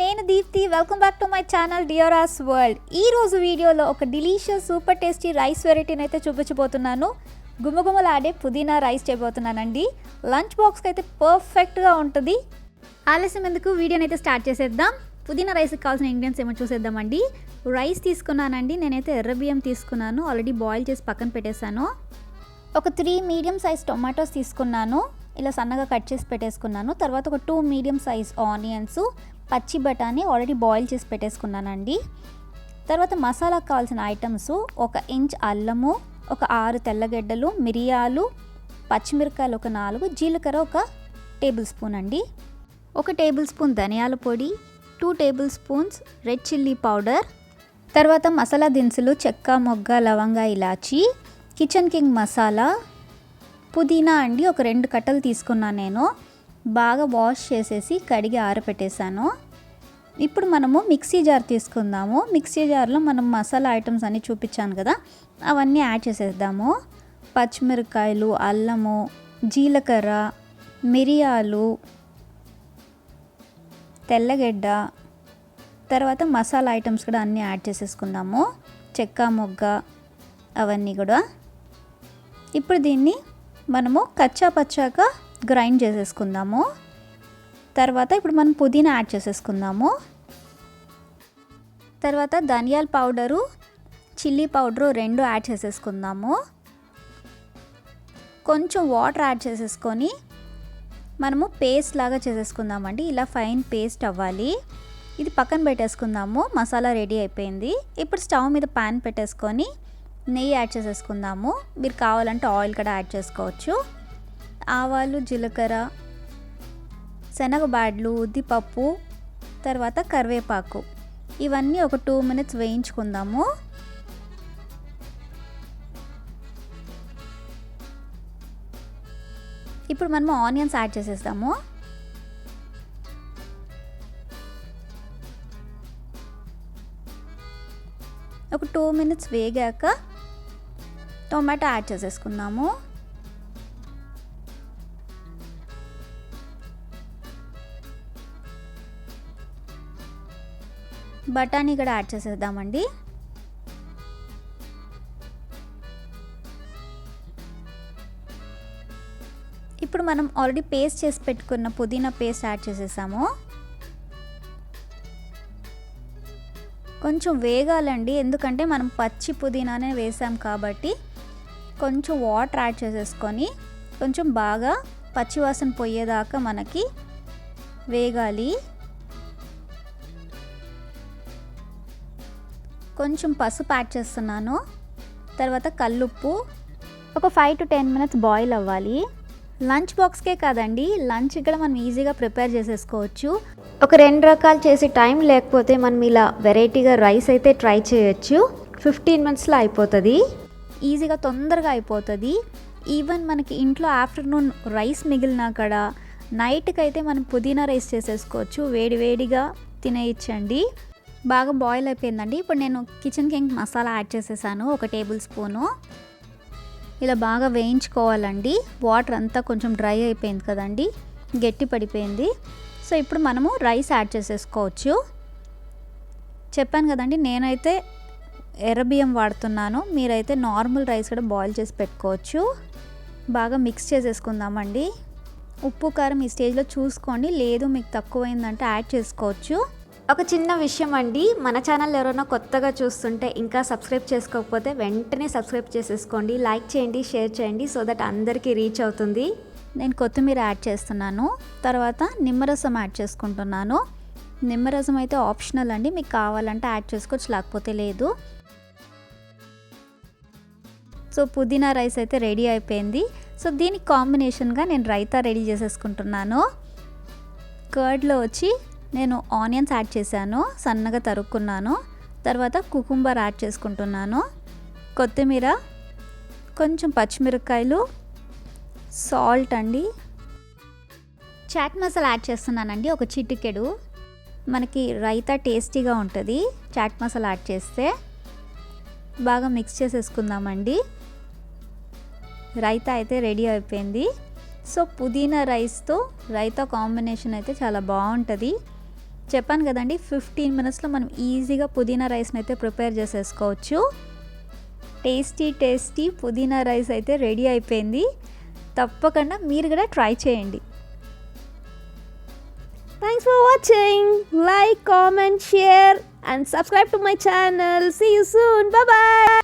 నేను Deepthi. Welcome back to my channel డియోరాస్ world ఈ రోజు వీడియోలో ఒక డిలీషియస్ సూపర్ టేస్టీ రైస్ వెరైటీని అయితే చూపించబోతున్నాను. గుమగుమలాడే పుదీనా రైస్ చేయబోతున్నానండి. లంచ్ బాక్స్కి అయితే పర్ఫెక్ట్గా ఉంటుంది. ఆలస్యం ఎందుకు? వీడియోని అయితే స్టార్ట్ చేసేద్దాం. పుదీనా రైస్కి కావాల్సిన ఇంగ్రీడియంట్స్ ఏమో చూసేద్దామండి. రైస్ తీసుకున్నానండి. నేనైతే ఎర్ర బియ్యం తీసుకున్నాను. ఆల్రెడీ బాయిల్ చేసి పక్కన పెట్టేశాను. ఒక త్రీ మీడియం సైజ్ టొమాటోస్ తీసుకున్నాను. ఇలా సన్నగా కట్ చేసి పెట్టేసుకున్నాను. తర్వాత ఒక టూ మీడియం సైజ్ ఆనియన్స్ పచ్చి బఠానీ ఆల్రెడీ బాయిల్ చేసి పెట్టేసుకున్నానండి. తర్వాత మసాలాకు కావాల్సిన ఐటమ్స్ ఒక ఇంచ్ అల్లము ఒక ఆరు తెల్లగడ్డలు మిరియాలు పచ్చిమిరకాయలు ఒక నాలుగు జీలకర్ర ఒక టేబుల్ స్పూన్ అండి. ఒక టేబుల్ స్పూన్ ధనియాల పొడి two table spoons red chilli powder. తర్వాత మసాలా దినుసులు చెక్క మొగ్గ లవంగా ఇలాచి కిచెన్ కింగ్ మసాలా పుదీనా అండి. ఒక రెండు కట్టలు తీసుకున్నాను నేను. బాగా వాష్ చేసేసి కడిగి ఆరపెట్టేశాను. ఇప్పుడు మనము మిక్సీ జార్ తీసుకుందాము. మిక్సీ జార్లో మనం మసాలా ఐటమ్స్ అన్నీ చూపించాను కదా అవన్నీ యాడ్ చేసేద్దాము. పచ్చిమిరకాయలు అల్లము జీలకర్ర మిరియాలు తెల్లగడ్డ తర్వాత మసాలా ఐటమ్స్ కూడా అన్నీ యాడ్ చేసేసుకుందాము. చెక్క మొగ్గ అవన్నీ కూడా. ఇప్పుడు దీన్ని మనము కచ్చా పచ్చాగా గ్రైండ్ చేసేసుకుందాము. తర్వాత ఇప్పుడు మనం పుదీనా యాడ్ చేసేసుకుందాము. తర్వాత ధనియాల పౌడరు చిల్లీ పౌడరు రెండు యాడ్ చేసేసుకుందాము. కొంచెం వాటర్ యాడ్ చేసేసుకొని మనము పేస్ట్ లాగా చేసేసుకుందామండి. ఇలా ఫైన్ పేస్ట్ అవ్వాలి. ఇది పక్కన పెట్టేసుకుందాము. మసాలా రెడీ అయిపోయింది. ఇప్పుడు స్టవ్ మీద పాన్ పెట్టేసుకొని నెయ్యి యాడ్ చేసేసుకుందాము. మీరు కావాలంటే ఆయిల్ కూడా యాడ్ చేసుకోవచ్చు. ఆవాలు జీలకర్ర శనగబాడ్లు ఉద్దిపప్పు తర్వాత కరివేపాకు. ఇవన్నీ ఒక టూ మినిట్స్ వేయించుకుందాము. ఇప్పుడు మనము ఆనియన్స్ యాడ్ చేసేస్తాము. ఒక టూ మినిట్స్ వేగాక టొమాటో యాడ్ చేసేసుకుందాము. బఠానీ కూడా యాడ్ చేసేద్దామండి. ఇప్పుడు మనం ఆల్రెడీ పేస్ట్ చేసి పెట్టుకున్న పుదీనా పేస్ట్ యాడ్ చేసేసాము. కొంచెం వేగాలండి ఎందుకంటే మనం పచ్చి పుదీనానే వేసాం కాబట్టి కొంచెం వాటర్ యాడ్ చేసేసుకొని కొంచెం బాగా పచ్చివాసన పోయేదాకా మనకి వేగాలి. కొంచెం పసుపు యాడ్ చేస్తున్నాను. తర్వాత కల్లుప్పు. ఒక five to ten minutes boil అవ్వాలి. లంచ్ బాక్స్కే కాదండి లంచ్ ఇక్కడ మనం ఈజీగా ప్రిపేర్ చేసేసుకోవచ్చు. ఒక రెండు రకాలు చేసే టైం లేకపోతే మనం ఇలా వెరైటీగా రైస్ అయితే ట్రై చేయొచ్చు. ఫిఫ్టీన్ మినిట్స్లో అయిపోతుంది. ఈజీగా తొందరగా అయిపోతుంది. ఈవెన్ మనకి ఇంట్లో ఆఫ్టర్నూన్ రైస్ మిగిలినా కూడా నైట్కి అయితే మనం పుదీనా రైస్ చేసేసుకోవచ్చు. వేడివేడిగా తినేయచ్చండి. బాగా బాయిల్ అయిపోయిందండి. ఇప్పుడు నేను కిచెన్ కింగ్ మసాలా యాడ్ చేసేసాను. ఒక టేబుల్ స్పూను ఇలా బాగా వేయించుకోవాలండి. వాటర్ అంతా కొంచెం డ్రై అయిపోయింది కదండి. గట్టి పడిపోయింది. సో ఇప్పుడు మనము రైస్ యాడ్ చేసేసుకోవచ్చు. చెప్పాను కదండి నేనైతే ఎర్రబియ్యం వాడుతున్నాను. మీరైతే నార్మల్ రైస్ కూడా బాయిల్ చేసి పెట్టుకోవచ్చు. బాగా మిక్స్ చేసేసుకుందామండి. ఉప్పు కారం ఈ స్టేజ్లో చూసుకోండి. లేదు మీకు తక్కువైందంటే యాడ్ చేసుకోవచ్చు. ఒక చిన్న విషయం అండి. మన ఛానల్ ఎవరైనా కొత్తగా చూస్తుంటే ఇంకా సబ్స్క్రైబ్ చేసుకోకపోతే వెంటనే సబ్స్క్రైబ్ చేసేసుకోండి. లైక్ చేయండి షేర్ చేయండి సో దట్ అందరికీ రీచ్ అవుతుంది. నేను కొత్తిమీర యాడ్ చేస్తున్నాను. తర్వాత నిమ్మరసం యాడ్ చేసుకుంటున్నాను. నిమ్మరసం అయితే ఆప్షనల్ అండి. మీకు కావాలంటే యాడ్ చేసుకోవచ్చు లేకపోతే లేదు. సో పుదీనా రైస్ అయితే రెడీ అయిపోయింది. సో దీనికి కాంబినేషన్గా నేను రైతా రెడీ చేసేసుకుంటున్నాను. కర్డ్లో వచ్చి నేను ఆనియన్స్ యాడ్ చేశాను సన్నగా తరుక్కున్నాను. తర్వాత కుకుంబర్ యాడ్ చేసుకుంటున్నాను. కొత్తిమీర కొంచెం పచ్చిమిరపకాయలు సాల్ట్ అండి. చాట్ మసాలా యాడ్ చేస్తున్నానండి ఒక చిటికెడు. మనకి రైతా టేస్టీగా ఉంటుంది చాట్ మసాలా యాడ్ చేస్తే. బాగా మిక్స్ చేసేసుకుందామండి. రైతా అయితే రెడీ అయిపోయింది. సో పుదీనా రైస్తో రైతా కాంబినేషన్ అయితే చాలా బాగుంటుంది. చెప్పాను కదండి ఫిఫ్టీన్ మినిట్స్లో మనం ఈజీగా పుదీనా రైస్ని అయితే ప్రిపేర్ చేసేసుకోవచ్చు. టేస్టీ టేస్టీ పుదీనా రైస్ అయితే రెడీ అయిపోయింది. తప్పకుండా మీరు కూడా ట్రై చేయండి. Thanks for watching like comment share and subscribe to my channel see you soon bye.